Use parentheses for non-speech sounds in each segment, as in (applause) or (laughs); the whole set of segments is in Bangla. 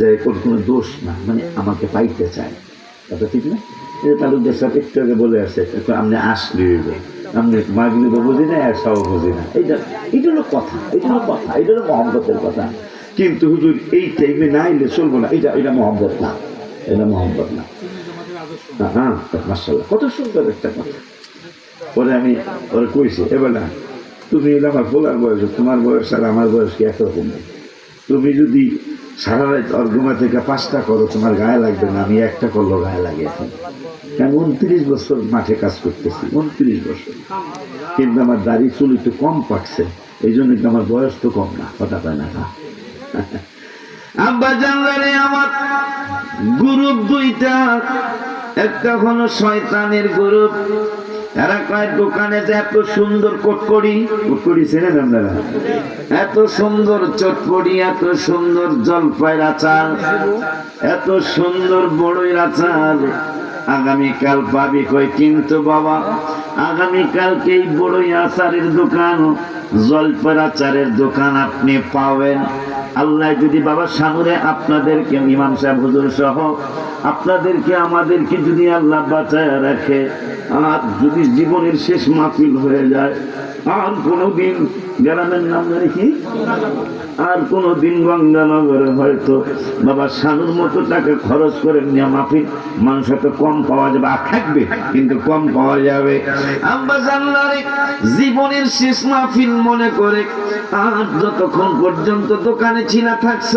যে কোনো দোষ না মানে আমাকে পাইতে চায়। কথা ঠিক না? যে তালুকদার সাহেব একটু আগে বলে আসে এখন আপনি আসলে আপনি মাগলিবও বুঝি না, আর সব বুঝি না। এইটা এটা হলো কথা এটা হলো কথা এটা হলো মহব্বতের কথা। কিন্তু হুজুর, এই টাইমে না এলে চলবো না। এটা এটা মহব্বত না। এটা মহব্বত না। হ্যাঁ মার্শাল্লাহ কত সুন্দর একটা কথা। পরে আমি ওরা কইছি, এবার না, তুমি এলে আমার বলার বয়স, তোমার বয়স আর আমার বয়স কি একরকম? নেই তুমি যদি সারা রাত অর্গমা থেকে পাঁচটা করো, তোমার গায়ে লাগবে না, আমি একটা করল গায়ে লাগে এখন। কারণ উনত্রিশ বছর মাঠে কাজ করতেছি, উনত্রিশ বছর। কিন্তু আমার দাড়ি চুল একটু কম পাকছে, এই জন্য কিন্তু আমার বয়স তো কম না, কথা পায় না। (laughs) আব্বা জানলে আমার গ্রুপ দুইটা, একটা হলো শয়তানের গ্রুপ এরা কয়, দোকানে যে এত সুন্দর কোটকড়ি কোটকড়ি ছিলেন আপনারা এত সুন্দর চটকড়ি এত সুন্দর জলপাইয়ের আচার, এত সুন্দর বড়ই আচার। আগামীকাল পাবি কই কিন্তু বাবা আগামীকালকে এই বড়ই আচারের দোকান জলপাইয়ের আচারের দোকান আপনি পাবেন। আল্লাহ যদি বাবা সামনে আপনাদেরকে ইমাম সাহেব, হুজুর সহ আপনাদেরকে, আমাদেরকে যদি আল্লাহ বাঁচায় রাখে, আর যদি জীবনের শেষ মাহফিল হয়ে যায়, আর কোনোদিন গ্রামের নাম জানি কি? আর কোনোদিন গঙ্গানগরে হয়তো বাবা শানুর মতো টাকা খরচ করে নিয়ে মাফিল মানুষ তো কম পাওয়া যাবে। আর থাকবে, কিন্তু কম পাওয়া যাবে। আব্বা জানলারে জীবনের শেষ মাহফিল মনে করে, আর যতক্ষণ পর্যন্ত দোকানে ছিলা থাকছ,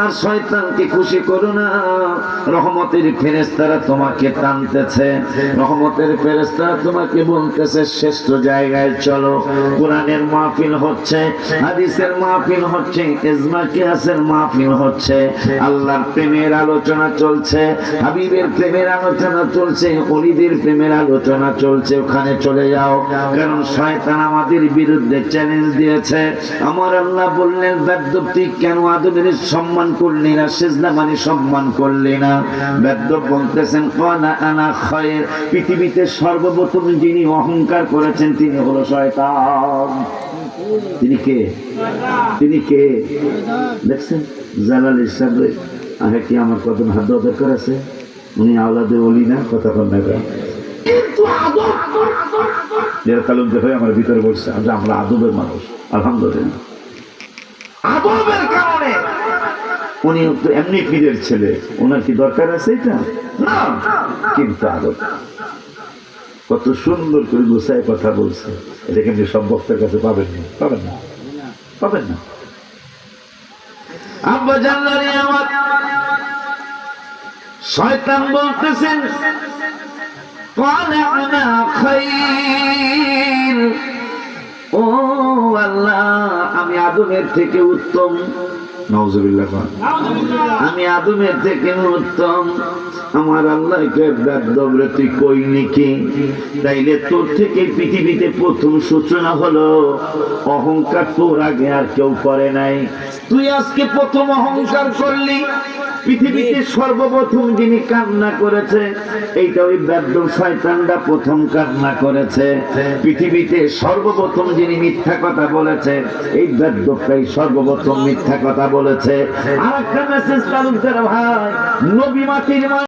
আর শয়তানকে খুশি করো না, রহমতের ফেরেস্তারা তোমাকে টানতেছে। রহমতের ফেরেস্তারা তোমাকে বলতেছে, শ্রেষ্ঠ জায়গায় চলো। কোরআনের মাহফিল হচ্ছে, হাদিসের মাহফিল হচ্ছে, ইজমা কিয়াসের মাহফিল হচ্ছে, আল্লাহর প্রেমের আলোচনা চলছে, হাবিবের প্রেমের আলোচনা চলছে, অলিদের প্রেমের আলোচনা চলছে, ওখানে চলে যাও। কারণ শয়তান আমাদের বিরুদ্ধে চ্যালেঞ্জ দিয়েছে। আমার আল্লাহ বললেন বেদ্যপ্তি কেন আদমের সম্মান করলি না, সেজদা মানে সম্মান করলি না? বেদ্য বলতেছেন, কানা আনা খয়ের। পৃথিবীতে সর্বপ্রথম যিনি অহংকার করেছেন, তিনি হলো শয়তান। তিনি কে? তিনি কে? দেখছেন? জালাল ইসলামের আগে কি আমার কত হাত দরকার আছে? উনি আওলাদে বলি না কথা কন না কেন? যারা তালুকদার হয়ে আমার ভিতরে বলছে আমরা আদবের মানুষ আলহামদুলিল্লাহ। আদবের কারণে। উনি তো এমনি পীরের ছেলে ওনার কি দরকার আছে এটা? না। কিন্তু আদব। কত সুন্দর করে গুছায় কথা বলছে এটা কিন্তু সব বক্তার কাছে পাবেন না পাবেন না পাবেন না আব্বা জানলারে আমার শয়তান বলতেছেন قال انا خير ও আল্লাহ আমি আদমের থেকে উত্তম নওজুবিল্লাহ খান আমি আদমের থেকে উত্তম আমার আল্লাহকে বেদবরে তুই কই নাকি? তাইলে তোর থেকে পৃথিবীতে প্রথম সূচনা হলো, অহংকার তোর আগে আর কেউ করে নাই। তুই আজকে প্রথম অহংকার করলি, পৃথিবীতে সর্বপ্রথম যিনি কান্না করেছে, এইটা ওই ব্যর্থ শয়তানরা প্রথম কান্না করেছে। পৃথিবীতে সর্বপ্রথম যিনি মিথ্যা কথা বলেছে, এই ব্যর্থটাই সর্বপ্রথম মিথ্যা কথা বলেছে। আর একটা মেসেজ তালুকদার ভাই, নবী মাটির মা